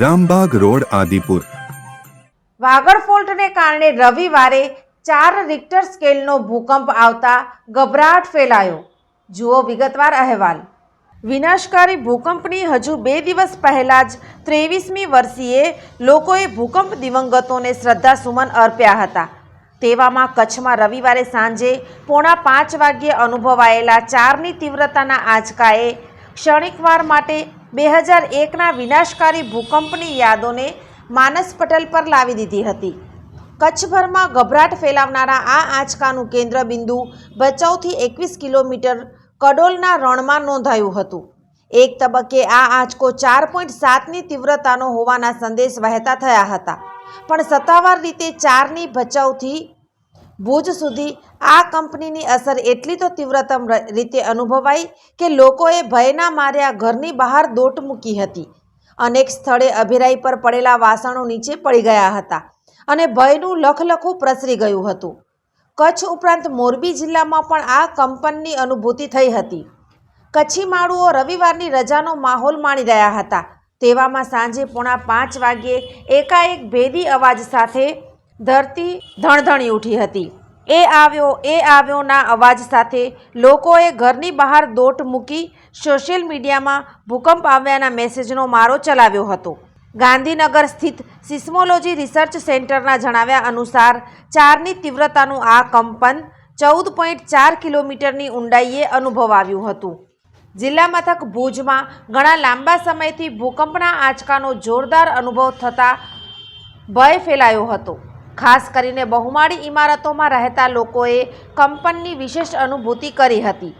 Rambag road, Adipur. Vagad ફોલ્ટને કારણે રવિવારે ચાર રિક્ટર સ્કેલનો ભૂકંપ આવતા ગભરાટ ફેલાયો. જુઓ વિગતવાર અહેવાલ. વિનાશકારી ભૂકંપની હજુ બે દિવસ પહેલા જ ત્રેવીસમી વર્ષીએ લોકોએ ભૂકંપ દિવંગતોને શ્રદ્ધાસુમન અર્પ્યા હતા. તેવામાં કચ્છમાં રવિવારે સાંજે પોણા પાંચ વાગ્યે અનુભવાયેલા ચારની તીવ્રતાના આંચકાએ ક્ષણિકવાર માટે બે હજાર એકના વિનાશકારી ભૂકંપની યાદોને માનસ પટલ પર લાવી દીધી હતી. કચ્છભરમાં ગભરાટ ફેલાવનારા આ આંચકાનું કેન્દ્ર બિંદુ ભચાઉથી એકવીસ કિલોમીટર કડોલના રણમાં નોંધાયું હતું. એક તબક્કે આ આંચકો ચાર પોઈન્ટ સાતની તીવ્રતાનો હોવાના સંદેશ વહેતા થયા હતા. પણ સત્તાવાર રીતે ચારની ભચાઉથી ભુજ સુધી આ કંપનીની અસર એટલી તો તીવ્રતમ રીતે અનુભવાઈ કે લોકોએ ભયના માર્યા ઘરની બહાર દોટ મૂકી હતી. અનેક સ્થળે અભિરાઈ પર પડેલા વાસણો નીચે પડી ગયા હતા અને ભયનું લખલખું પ્રસરી ગયું હતું. કચ્છ ઉપરાંત મોરબી જિલ્લામાં પણ આ કંપનની અનુભૂતિ થઈ હતી. કચ્છી માળુઓ રવિવારની રજાનો માહોલ માણી રહ્યા હતા. તેવામાં સાંજે પોણા પાંચ વાગ્યે એકાએક ભેદી અવાજ સાથે ધરતી ધણધણી ઉઠી હતી. એ આવ્યો, એ આવ્યોના અવાજ સાથે લોકોએ ઘરની બહાર દોટ મૂકી સોશિયલ મીડિયામાં ભૂકંપ આવ્યાના મેસેજનો મારો ચલાવ્યો હતો. ગાંધીનગર સ્થિત સિસ્મોલોજી રિસર્ચ સેન્ટરના જણાવ્યા અનુસાર, ચારની તીવ્રતાનું આ કંપન ચૌદ પોઈન્ટ ચાર કિલોમીટરની ઊંડાઈએ અનુભવાયું હતું. જિલ્લા મથક ભુજમાં ઘણા લાંબા સમયથી ભૂકંપના આંચકાનો જોરદાર અનુભવ થતાં ભય ફેલાયો હતો. ખાસ કરીને બહુમાળી ઇમારતોમાં રહેતા લોકોએ કંપનની વિશેષ અનુભૂતિ કરી હતી.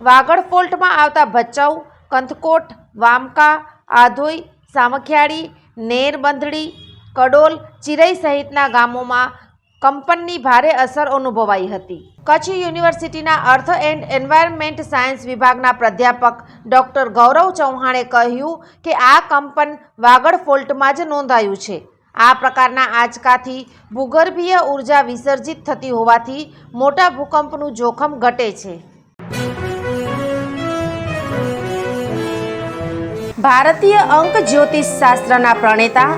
વાગડ ફોલ્ટમાં આવતા ભચાઉ, કંથકોટ, વામકા, આધોઈ, સામખિયાળી નેર બંધડી કડોલ, ચિરઈ સહિતના ગામોમાં કંપનની ભારે અસર અનુભવાઈ હતી. કચ્છ યુનિવર્સિટીના અર્થ એન્ડ એન્વાયરમેન્ટ સાયન્સ વિભાગના પ્રાધ્યાપક ડૉક્ટર ગૌરવ ચૌહાણે કહ્યું કે આ કંપન વાગડ ફોલ્ટમાં જ નોંધાયું છે. આ પ્રકારના આંચકાથી ભૂગર્ભીય ઊર્જા વિસર્જિત થતી હોવાથી મોટા ભૂકંપનું જોખમ ઘટે છે. ભારતીય અંક જ્યોતિષ શાસ્ત્રના પ્રણેતા,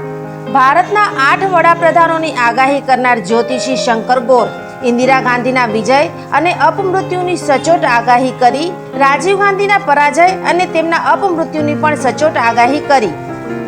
ભારતના આઠ વડાપ્રધાનોની આગાહી કરનાર જ્યોતિષી શંકર ગોર, ઇન્દિરા ગાંધીના વિજય અને અપમૃત્યુની સચોટ આગાહી કરી, રાજીવ ગાંધીના પરાજય અને તેમના અપમૃત્યુની પણ સચોટ આગાહી કરી.